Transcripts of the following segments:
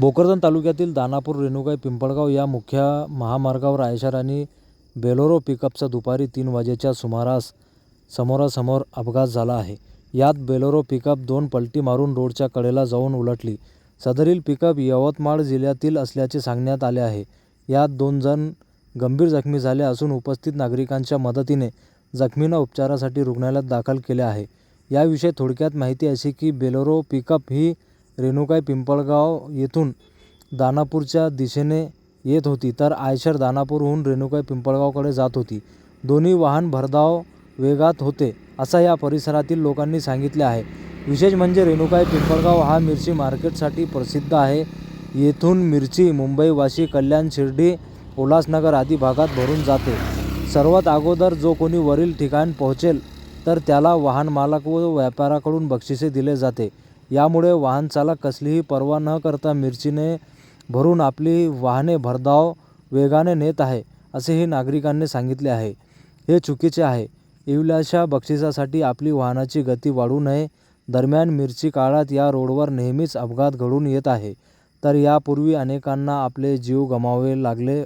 भोकरदन तालुक्यातील दानापूर रेणुकाई पिंपळगाव या मुख्य महामार्गावर आयशर बेलोरो पिकअपचा दुपारी तीन वाजेच्या सुमारास समोरासमोर अपघात झाला आहे. यात बेलोरो पिकअप दोन पलटी मारून रोडच्या कडेला जाऊन उलटली. सदरील पिकअप यवतमाळ जिल्ह्यातील असल्याचे सांगण्यात आले आहे. यात दोन जण गंभीर जखमी झाले असून उपस्थित नागरिकांच्या मदतीने जखमींना उपचारासाठी रुग्णालयात दाखल केले आहे. याविषयी थोडक्यात माहिती अशी की बेलोरो पिकअप ही रेणुकाई पिंपळगाव येथून दानापूरच्या दिशेने येत होती तर आयशर दानापूरहून रेणुकाई पिंपळगावकडे जात होती. दोन्ही वाहन भरधाव वेगात होते असं या परिसरातील लोकांनी सांगितले आहे. विशेष म्हणजे रेणुकाई पिंपळगाव हा मिरची मार्केटसाठी प्रसिद्ध आहे. येथून मिरची मुंबई वाशी कल्याण शिर्डी उल्हासनगर आदी भागात भरून जाते. सर्वात अगोदर जो कोणी वरील ठिकाण पोहोचेल तर त्याला वाहन मालक व व्यापाऱ्याकडून बक्षिसे दिले जाते. यामुळे वाहन चालक कसलीही पर्वा न करता मिरचीने भरून आपली वाहने भरधाव वेगाने नेत आहे असेही नागरिकांनी सांगितले आहे. हे चुकीचे आहे. इवल्याशा बक्षिसासाठी आपली वाहनाची गती वाढू नये. दरम्यान मिरची काळात या रोडवर नेहमीच अपघात घडून येत आहे. तर यापूर्वी अनेकांना आपले जीव गमावे लागले.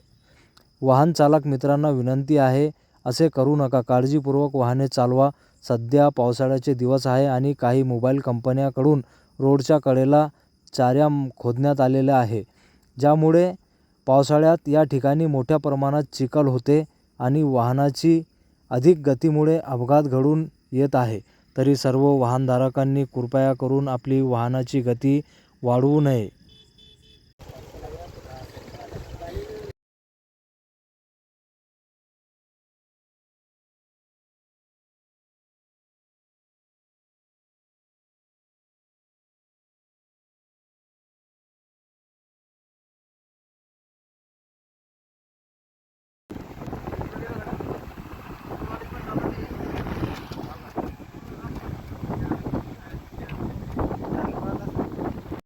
वाहन चालक मित्रांना विनंती आहे असे करू नका. काळजीपूर्वक वाहने चालवा. सध्या पावसाळ्याचे दिवस आहे आणि काही मोबाईल कंपन्याकडून रोडच्या कडेला चाऱ्या खोदण्यात आलेल्या आहे. ज्यामुळे पावसाळ्यात या ठिकाणी मोठ्या प्रमाणात चिखल होते आणि वाहनाची अधिक गतीमुळे अपघात घडून येत आहे. तरी सर्व वाहनधारकांनी कृपया करून आपली वाहनाची गती वाढवू नये.